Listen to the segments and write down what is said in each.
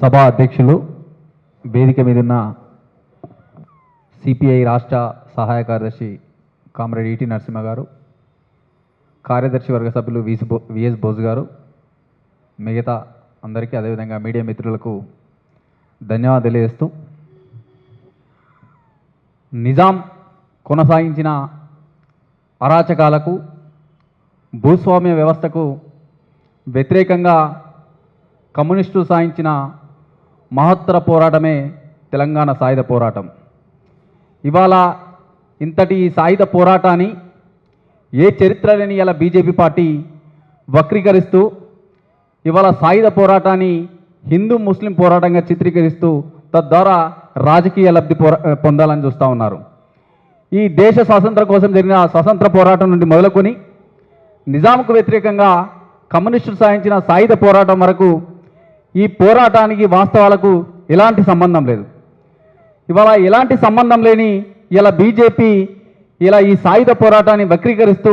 సభా అధ్యక్షులు వేదిక మీదున్న సిపిఐ రాష్ట్ర సహాయ కార్యదర్శి కామ్రేడ్ ఈటి నరసింహ గారు కార్యదర్శి వర్గ సభ్యులు విసి బో విఎస్ బోస్ గారు మిగతా అందరికీ అదేవిధంగా మీడియా మిత్రులకు ధన్యవాదాలు తెలియజేస్తూ నిజాం కొనసాగించిన అరాచకాలకు భూస్వామ్య వ్యవస్థకు వ్యతిరేకంగా కమ్యూనిస్టులు సాగించిన మహత్తర పోరాటమే తెలంగాణ సాయుధ పోరాటం. ఇవాళ ఇంతటి ఈ సాయుధ పోరాటాన్ని ఏ చరిత్ర లేని ఇలా బీజేపీ పార్టీ వక్రీకరిస్తూ ఇవాళ సాయుధ పోరాటాన్ని హిందూ ముస్లిం పోరాటంగా చిత్రీకరిస్తూ తద్వారా రాజకీయ లబ్ధి పోరా పొందాలని చూస్తూ ఉన్నారు. ఈ దేశ స్వాతంత్రం కోసం జరిగిన స్వతంత్ర పోరాటం నుండి మొదలుకొని నిజాంకు వ్యతిరేకంగా కమ్యూనిస్టులు సాధించిన సాయుధ పోరాటం వరకు ఈ పోరాటానికి వాస్తవాలకు ఎలాంటి సంబంధం లేదు. ఇవాళ ఎలాంటి సంబంధం లేని ఇలా బీజేపీ ఇలా ఈ సాయుధ పోరాటాన్ని వక్రీకరిస్తూ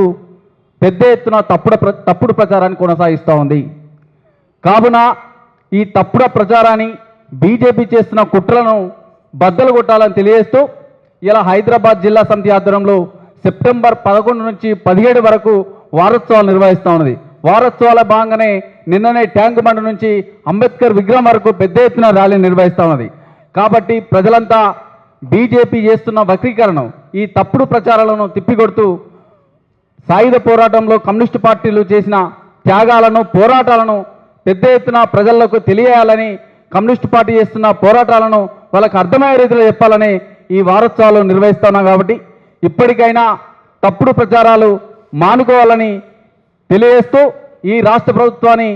పెద్ద ఎత్తున తప్పుడు ప్ర తప్పుడు ప్రచారాన్ని కొనసాగిస్తూ ఉంది. కావున ఈ తప్పుడు ప్రచారాన్ని బీజేపీ చేస్తున్న కుట్రలను బద్దలు కొట్టాలని తెలియజేస్తూ ఇలా హైదరాబాద్ జిల్లా సమితి ఆధ్వర్యంలో సెప్టెంబర్ పదకొండు నుంచి పదిహేడు వరకు వారోత్సవాలు నిర్వహిస్తూ ఉన్నది. వారోత్సవాల భాగంగానే నిన్ననే ట్యాంక్ బండ్ నుంచి అంబేద్కర్ విగ్రహం వరకు పెద్ద ఎత్తున ర్యాలీ నిర్వహిస్తున్నది కాబట్టి ప్రజలంతా బీజేపీ చేస్తున్న వక్రీకరణ ఈ తప్పుడు ప్రచారాలను తిప్పికొడుతూ సాయుధ పోరాటంలో కమ్యూనిస్టు పార్టీలు చేసిన త్యాగాలను పోరాటాలను పెద్ద ఎత్తున ప్రజలకు తెలియాలని కమ్యూనిస్టు పార్టీ చేస్తున్న పోరాటాలను వాళ్ళకు అర్థమయ్యే రీతిలో చెప్పాలని ఈ వారోత్సవాలు నిర్వహిస్తున్నాం కాబట్టి ఇప్పటికైనా తప్పుడు ప్రచారాలు మానుకోవాలని తెలియజేస్తూ ఈ రాష్ట్ర ప్రభుత్వాన్ని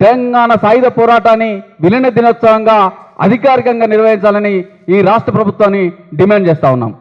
తెలంగాణ సాయుధ పోరాటాన్ని విలీన దినోత్సవంగా అధికారికంగా నిర్వహించాలని ఈ రాష్ట్ర ప్రభుత్వాన్ని డిమాండ్ చేస్తా ఉన్నాం.